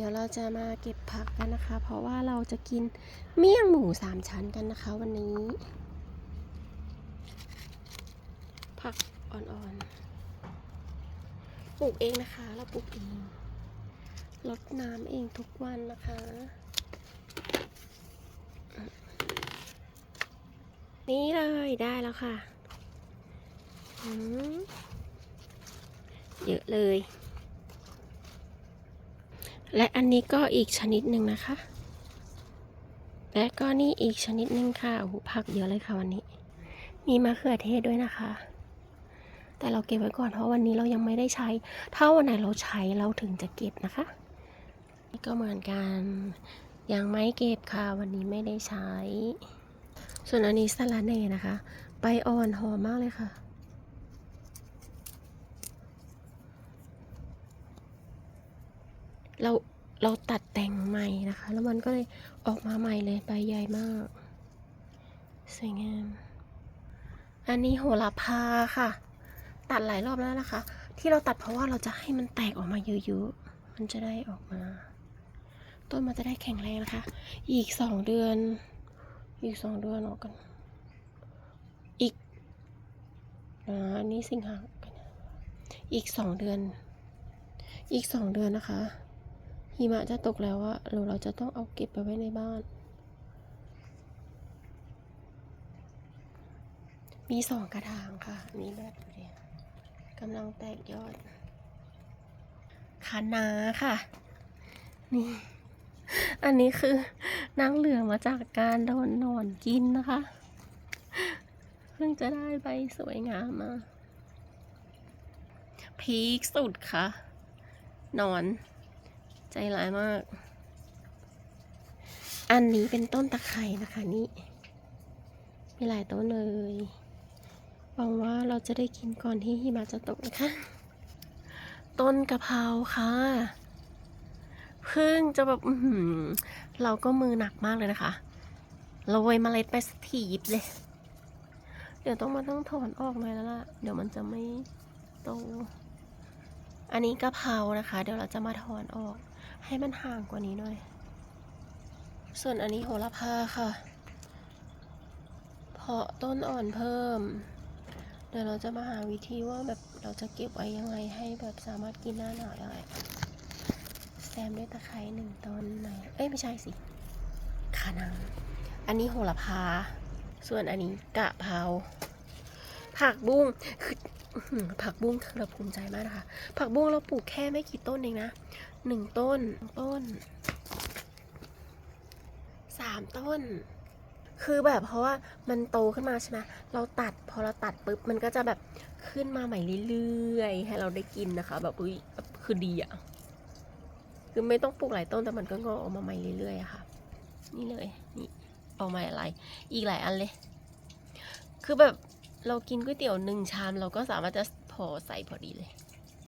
ดี๋ยวเราจะมาเก็บผักกันนะคะ เพราะว่าเราจะกินเมี่ยงหมูสามชั้นกันนะคะ วันนี้ ผักอ่อนๆปลูกเองนะคะ เราปลูกเองรดน้ำเองทุกวันนะคะ นี่เลยได้แล้วค่ะอืมเยอะเลย และอันนี้ก็อีกชนิดหนึ่งนะคะ และก็นี่อีกชนิดหนึ่งค่ะโอ้โหผักเยอะเลยค่ะวันนี้ มีมะเขือเทศด้วยนะคะ แต่เราเก็บไว้ก่อนเพราะวันนี้เรายังไม่ได้ใช้ ถ้าวันไหนเราใช้เราถึงจะเก็บนะคะ นี่ก็เหมือนกัน ยังไม่เก็บค่ะวันนี้ไม่ได้ใช้ ส่วนอันนี้สลัดเน่นะคะ ใบอ่อนหอมมากเลยค่ะ เราเราตัดแต่งใหม่นะคะ แล้วมันก็เลยออกมาใหม่เลยใบใหญ่มาก สวยงาม อันนี้โหระพาค่ะ ตัดหลายรอบแล้วนะคะ ที่เราตัดเพราะว่าเราจะให้มันแตกออกมาเยอะๆ มันจะได้ออกมา ต้นมันจะได้แข็งแรงนะคะ อีกสองเดือน อีกสองเดือนออกกัน อีกอันนี้สิงหาอีกสองเดือน อีกสองเดือนนะคะ หิมะจะตกแล้วอะหรือเราจะต้องเอาเก็บไปไว้ในบ้าน มีสองกระถางค่ะ นี่แบบดูดิกำลังแตกยอดคะน้าค่ะ นี่ อันนี้คือนั่งเหลืองมาจากการโดนหนอนกินนะคะ เพิ่งจะได้ใบสวยงามมาพีคสุดค่ะหนอน ใจร้ายมาก อันนี้เป็นต้นตะไคร่นะคะนี่ มีหลายต้นเลย หวังว่าเราจะได้กินก่อนที่หิมะจะตกนะคะ ต้นกะเพราค่ะเพิ่งจะแบบเราก็มือหนักมากเลยนะคะโรยเมล็ดไปสักทียิบเลย เดี๋ยวต้องมาต้องถอนออกหน่อยแล้วล่ะ เดี๋ยวมันจะไม่โต อันนี้กะเพรานะคะ เดี๋ยวเราจะมาถอนออก ให้มันห่างกว่านี้หน่อย ส่วนอันนี้โหระพาค่ะ เพาะต้นอ่อนเพิ่ม เดี๋ยวเราจะมาหาวิธีว่าแบบเราจะเก็บไว้ยังไงให้แบบสามารถกินหน้าหนาวได้แซมด้วยตะไคร้หนึ่งต้นหน่อยเอ้ยไม่ใช่สิขานัง อันนี้โหระพา ส่วนอันนี้กะเพราผักบุ้งคือ ผักบุ้งคือเราภูมิใจมากนะคะ ผักบุ้งเราปลูกแค่ไม่กี่ต้นเองนะหนึ่งต้นต้นสามต้น คือแบบเพราะว่ามันโตขึ้นมาใช่ไหมเราตัดพอเราตัดปุ๊บมันก็จะแบบขึ้นมาใหม่เรื่อยๆ ให้เราได้กินนะคะ แบบอุ้ยคือดีอะคือไม่ต้องปลูกหลายต้นแต่มันก็งอกออกมาใหม่เรื่อยๆอะค่ะ นี่เลยนี่ออกมาอะไร อีกหลายอันเลย คือแบบ เรากินก๋วยเตี๋ยวหนึ่งชามเราก็สามารถจะพอใส่พอดีเลย